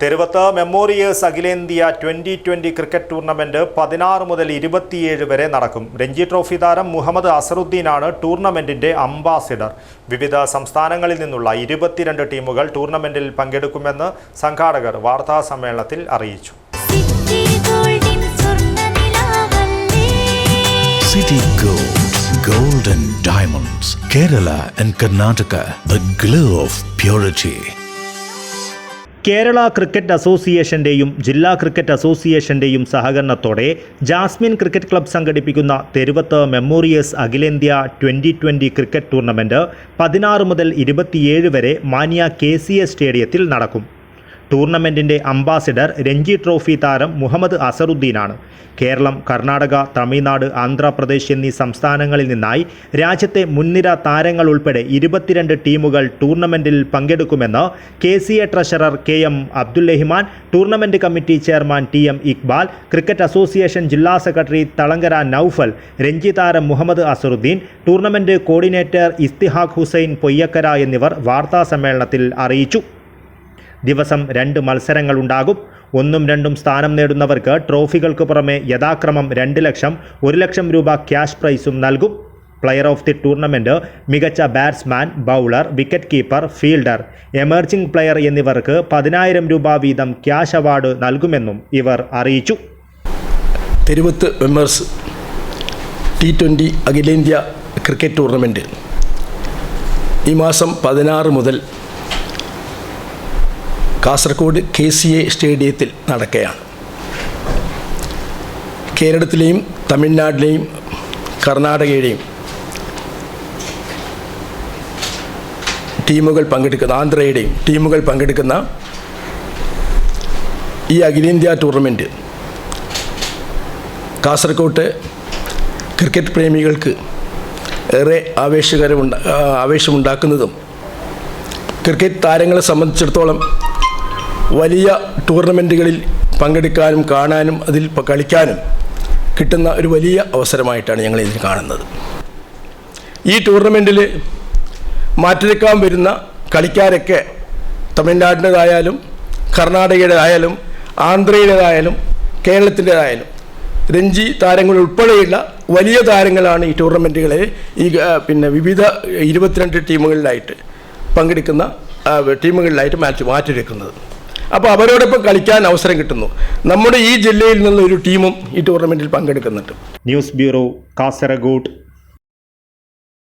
തെരുവത്ത് മെമ്മോറിയേഴ്സ് അഖിലേന്ത്യ twenty twenty cricket tournament പതിനാറ് മുതൽ ഇരുപത്തിയേഴ് വരെ നടക്കും. രഞ്ജി ട്രോഫി താരം മുഹമ്മദ് അസറുദ്ദീനാണ് ടൂർണമെന്റിന്റെ അംബാസിഡർ. വിവിധ സംസ്ഥാനങ്ങളിൽ നിന്നുള്ള ഇരുപത്തിരണ്ട് ടീമുകൾ ടൂർണമെന്റിൽ പങ്കെടുക്കുമെന്ന് സംഘാടകർ വാർത്താ സമ്മേളനത്തിൽ അറിയിച്ചു. സിറ്റി ഗോൾഡിൻ സ്വർണനിലാവല്ലേ City Gold, Gold and Diamonds, Kerala and Karnataka, the glow of purity. Kerala cricket അസോസിയേഷന്റെയും ജില്ലാ ക്രിക്കറ്റ് അസോസിയേഷന്റെയും സഹകരണത്തോടെ ജാസ്മിൻ ക്രിക്കറ്റ് ക്ലബ് സംഘടിപ്പിക്കുന്ന തെരുവത്ത് മെമ്മോറിയസ് അഖിലേന്ത്യ ട്വന്റി ട്വന്റി ക്രിക്കറ്റ് ടൂർണമെന്റ് പതിനാറ് മുതൽ ഇരുപത്തിയേഴ് വരെ മാനിയ കെ സ്റ്റേഡിയത്തിൽ നടക്കും. ടൂർണമെന്റിന്റെ അംബാസിഡർ രഞ്ജി ട്രോഫി താരം മുഹമ്മദ് അസറുദ്ദീനാണ്. കേരളം കർണാടക തമിഴ്നാട് ആന്ധ്രാപ്രദേശ് എന്നീ സംസ്ഥാനങ്ങളിൽ നിന്നായി രാജ്യത്തെ മുൻനിര താരങ്ങൾ ഉൾപ്പെടെ ഇരുപത്തിരണ്ട് ടീമുകൾ ടൂർണമെന്റിൽ പങ്കെടുക്കുമെന്ന് K C A treasurer K M Abdullahiman tournament committee chairman T M Iqbal cricket association ജില്ലാ സെക്രട്ടറി തളങ്കര നൌഫൽ രഞ്ജി താരം മുഹമ്മദ് അസറുദ്ദീൻ ടൂർണമെന്റ് കോർഡിനേറ്റർ ഇസ്തിഹാഖ് ഹുസൈൻ പൊയ്യക്കര എന്നിവർ വാർത്താ സമ്മേളനത്തിൽ അറിയിച്ചു. ദിവസം രണ്ട് മത്സരങ്ങളുണ്ടാകും. ഒന്നും രണ്ടും സ്ഥാനം നേടുന്നവർക്ക് ട്രോഫികൾക്ക് പുറമെ യഥാക്രമം രണ്ട് ലക്ഷം ഒരു ലക്ഷം രൂപ ക്യാഷ് പ്രൈസും നൽകും. പ്ലെയർ ഓഫ് ദി ടൂർണമെന്റ് മികച്ച batsman bowler wicket keeper fielder emerging player എന്നിവർക്ക് പതിനായിരം രൂപ വീതം ക്യാഷ് അവാർഡ് നൽകുമെന്നും ഇവർ അറിയിച്ചു. തിരുവത്ത് മെമ്പേഴ്സ് ടി ട്വന്റി അഖിലേന്ത്യാ ക്രിക്കറ്റ് ടൂർണമെന്റ് ഈ മാസം പതിനാറ് മുതൽ കാസർഗോഡ് കെ സി എ സ്റ്റേഡിയത്തിൽ നടക്കുകയാണ്. കേരളത്തിലെയും തമിഴ്നാട്ടിലെയും കർണാടകയുടെയും ടീമുകൾ പങ്കെടുക്കുന്ന ആന്ധ്രയുടെയും ടീമുകൾ പങ്കെടുക്കുന്ന ഈ അഖിലേന്ത്യാ ടൂർണമെന്റ് കാസർഗോട്ട് ക്രിക്കറ്റ് പ്രേമികൾക്ക് ഏറെ ആവേശകരമുണ്ട ആവേശമുണ്ടാക്കുന്നതും ക്രിക്കറ്റ് താരങ്ങളെ സംബന്ധിച്ചിടത്തോളം വലിയ ടൂർണമെന്റുകളിൽ പങ്കെടുക്കാനും കാണാനും അതിൽ കളിക്കാനും കിട്ടുന്ന ഒരു വലിയ അവസരമായിട്ടാണ് ഞങ്ങൾ ഇതിൽ കാണുന്നത്. ഈ ടൂർണമെന്റിൽ മാറ്റിരിക്കാൻ വരുന്ന കളിക്കാരൊക്കെ തമിഴ്നാടിന്റെതായാലും കർണാടകയുടേതായാലും ആന്ധ്രയുടേതായാലും കേരളത്തിന്റെതായാലും രഞ്ജി താരങ്ങൾ ഉൾപ്പെടെയുള്ള വലിയ താരങ്ങളാണ് ഈ ടൂർണമെന്റുകളെ ഈ പിന്നെ വിവിധ ഇരുപത്തിരണ്ട് ടീമുകളിലായിട്ട് പങ്കെടുക്കുന്ന ടീമുകളിലായിട്ട് മാറ്റി മാറ്റിവെക്കുന്നത് അപ്പോൾ അവരോടൊപ്പം കളിക്കാൻ അവസരം കിട്ടുന്നു. നമ്മുടെ ഈ ജില്ലയിൽ നിന്നുള്ള ഒരു ടീമും ഈ ടൂർണമെന്റിൽ പങ്കെടുക്കുന്നുണ്ട്. News bureau Kasaragod.